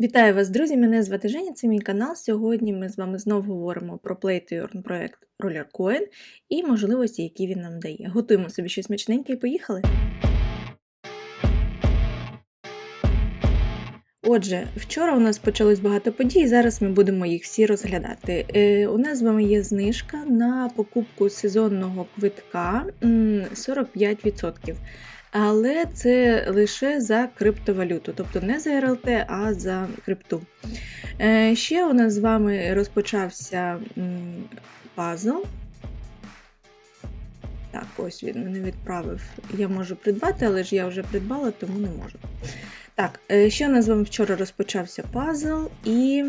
Вітаю вас, друзі! Мене звати Женя, це мій канал. Сьогодні ми з вами знову говоримо про Play to Earn проект Rollercoin і можливості, які він нам дає. Готуємо собі щось смачненьке і поїхали. Отже, вчора у нас почалось багато подій, зараз ми будемо їх всі розглядати. Е, у нас з вами є знижка на покупку сезонного квитка 45%. Але це лише за криптовалюту, тобто не за РЛТ, а за крипту. Е, ще у нас з вами розпочався пазл. Так, ось він мене відправив. Я можу придбати, але ж я вже придбала, тому не можу. Так, е, ще у нас з вами вчора розпочався пазл і,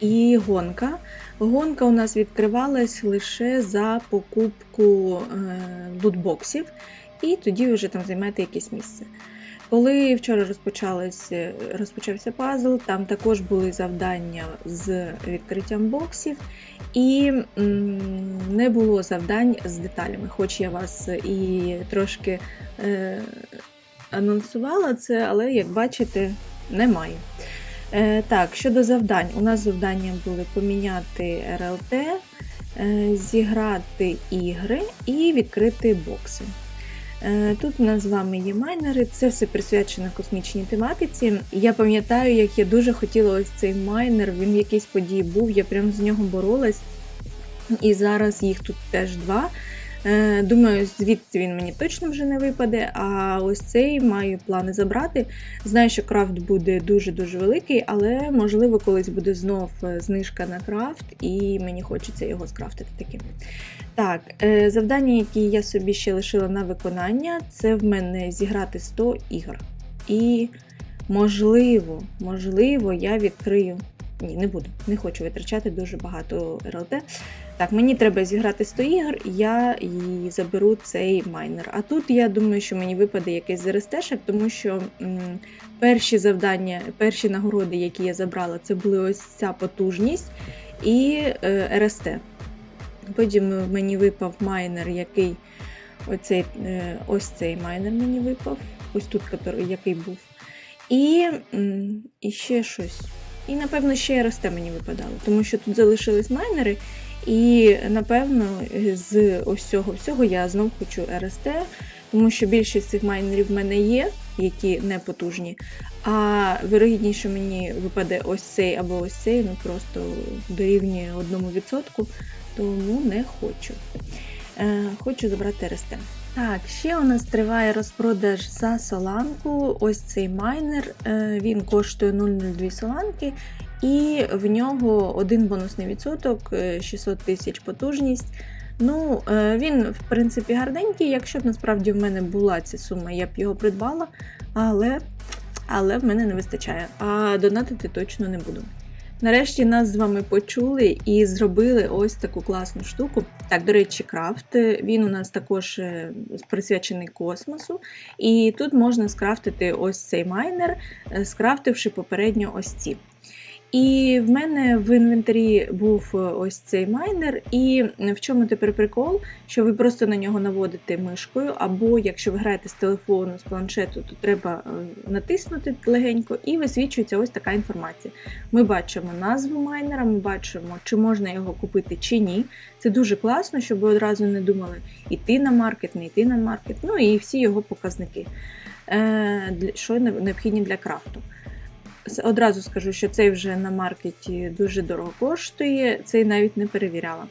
і гонка. Гонка у нас відкривалась лише за покупку е, лутбоксів, і тоді вже там займаєте якесь місце. Коли вчора розпочалось, розпочався пазл, там також були завдання з відкриттям боксів, і не було завдань з деталями, хоч я вас і трошки е, анонсувала це, але як бачите, немає. Е, так, щодо завдань, у нас завдання були поміняти РЛТ, е, зіграти ігри і відкрити бокси. Е, Тут у нас з вами є майнери, це все присвячено космічній тематиці. Я пам'ятаю, як я дуже хотіла ось цей майнер, він в якійсь події був, я прям з нього боролась. І зараз їх тут теж два. Е, Думаю, звідти він мені точно вже не випаде. А ось цей маю плани забрати. Знаю, що крафт буде дуже-дуже великий, але можливо колись буде знов е, знижка на крафт, і мені хочеться його скрафтити таким. Так, е, завдання, які я собі ще лишила на виконання, це в мене зіграти 100 ігор. І можливо, можливо, я відкрию. Ні, не буду. Не хочу витрачати дуже багато РЛТ. Так, мені треба зіграти 100 ігор, я і заберу цей майнер. А тут я думаю, що мені випаде якийсь з РСТшек, тому що м, перші завдання, перші нагороди, які я забрала, це були ось ця потужність і е, РСТ. Потім мені випав майнер, який оцей, е, ось цей майнер мені випав, ось тут, який був. І, і ще щось. І, напевно, ще РСТ мені випадало, тому що тут залишились майнери, і, напевно, з ось цього всього я знов хочу РСТ, тому що більшість цих майнерів в мене є, які не потужні. А вирогідніше, мені випаде ось цей або ось цей, ну просто дорівнює одному відсотку, тому не хочу. Е, хочу забрати РСТ. Так, ще у нас триває розпродаж за соланку. Ось цей майнер. е, Він коштує 0,02 соланки, і в нього один бонусний відсоток, е, 600 тисяч потужність. Ну, е, він, в принципі, гарненький. Якщо б насправді в мене була ця сума, я б його придбала, але, але в мене не вистачає. А донатити точно не буду. Нарешті нас з вами почули і зробили ось таку класну штуку. Так, до речі, крафт. Він у нас також е, присвячений космосу. І тут можна скрафтити ось цей майнер, е, скрафтивши попередньо ось ці. І в мене в інвентарі був е, ось цей майнер, і в чому тепер прикол, що ви просто на нього наводите мишкою, або якщо ви граєте з телефону, з планшету, то треба е, натиснути легенько і висвічується ось така інформація. Ми бачимо назву майнера, ми бачимо, чи можна його купити чи ні. Це дуже класно, щоб ви одразу не думали йти на маркет, не йти на маркет, ну і всі його показники, е, що необхідні для крафту. Одразу скажу, що цей вже на маркеті дуже дорого коштує, цей навіть не перевіряла.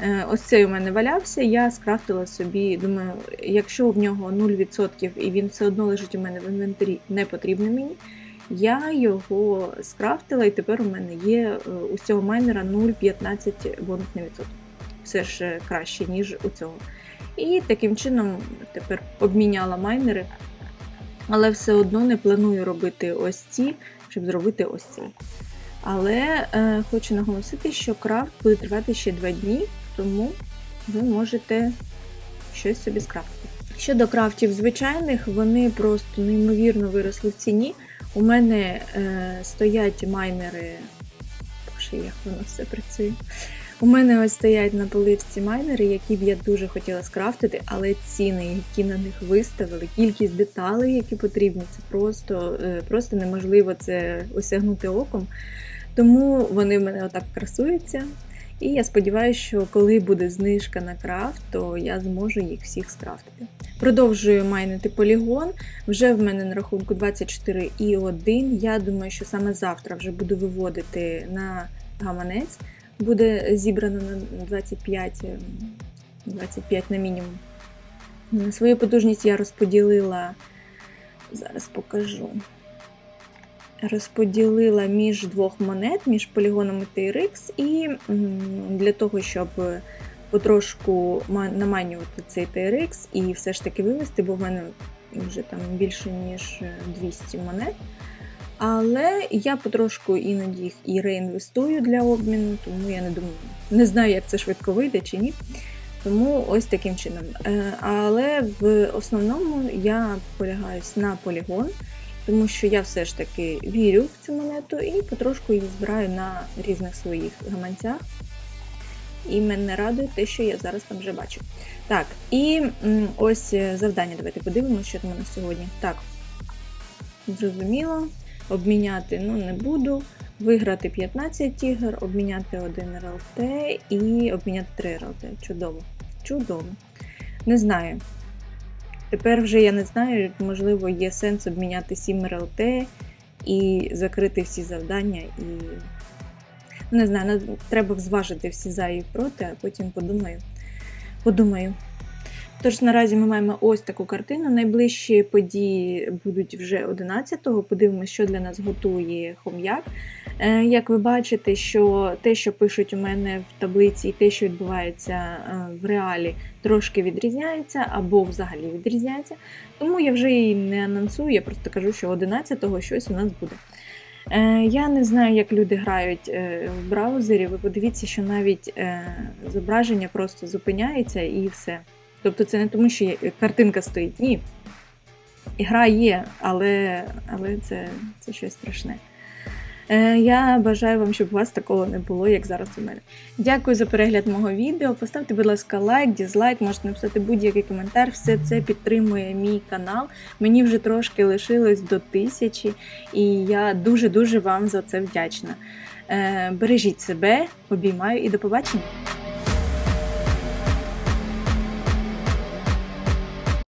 Е, Ось цей у мене валявся, я скрафтила собі, думаю, якщо в нього 0% і він все одно лежить у мене в інвентарі, не потрібний мені. Я його скрафтила, і тепер у мене є е, у цього майнера 0,15 бонусний відсоток. Все ж е, краще, ніж у цього. І таким чином тепер обміняла майнери, але все одно не планую робити ось ці, щоб зробити ось це. Але е, хочу наголосити, що крафт буде тривати ще 2 дні, тому ви можете щось собі скрафтити. Щодо крафтів звичайних, вони просто неймовірно виросли в ціні. У мене е, стоять майнери. Боже, як воно все працює. У мене ось стоять на поличці майнери, які б я дуже хотіла скрафтити, але ціни, які на них виставили, кількість деталей, які потрібні, це просто, е, просто неможливо це осягнути оком. Тому вони в мене отак красуються. І я сподіваюся, що коли буде знижка на крафт, то я зможу їх всіх скрафтити. Продовжую майнити полігон. Вже в мене на рахунку 24,1. Я думаю, що саме завтра вже буду виводити на гаманець. Буде зібрано на 25, ем, 25 на мінімум. Свою потужність я розподілила. Зараз покажу. Розподілила між двох монет, між полігонами TRX, і для того, щоб потрошку наманювати цей TRX і все ж таки вивести, бо в мене вже там більше ніж 200 монет. Але я потрошку іноді їх і реінвестую для обміну, тому я не думаю, не знаю, як це швидко вийде чи ні. Тому ось таким чином. Е, Але в основному я полягаюсь на полігон, тому що я все ж таки вірю в цю монету і потрошку її збираю на різних своїх гаманцях. І мене радує те, що я зараз там вже бачу. Так, і ось е, завдання. Давайте подивимося, що там у нас сьогодні. Так, зрозуміло. Обміняти ну, не буду. Виграти 15 ігор, обміняти 1 РЛТ і обміняти 3 РЛТ. Чудово. Чудово. Не знаю. Тепер вже я не знаю, можливо, є сенс обміняти 7 РЛТ і закрити всі завдання. І не знаю, треба зважити всі за і проти, а потім подумаю. Подумаю. Тож наразі ми маємо ось таку картину. Найближчі події будуть вже 11-го. Подивимося, що для нас готує хом'як. Е, Як ви бачите, що те, що пишуть у мене в таблиці, і те, що відбувається е, в реалі, трошки відрізняється або взагалі відрізняється. Тому я вже і не анонсую, я просто кажу, що 11-го щось у нас буде. Е, Я не знаю, як люди грають в браузері. Ви подивіться, що навіть зображення просто зупиняється і все. Тобто це не тому, що картинка стоїть. Ні. Гра є, але, але це, це щось страшне. Е, Я бажаю вам, щоб у вас такого не було, як зараз у мене. Дякую за перегляд мого відео. Поставте, будь ласка, лайк, дізлайк, можете написати будь-який коментар. Все це підтримує мій канал. Мені вже трошки лишилось до тисячі, і я дуже-дуже вам за це вдячна. Е, Бережіть себе, обіймаю і до побачення!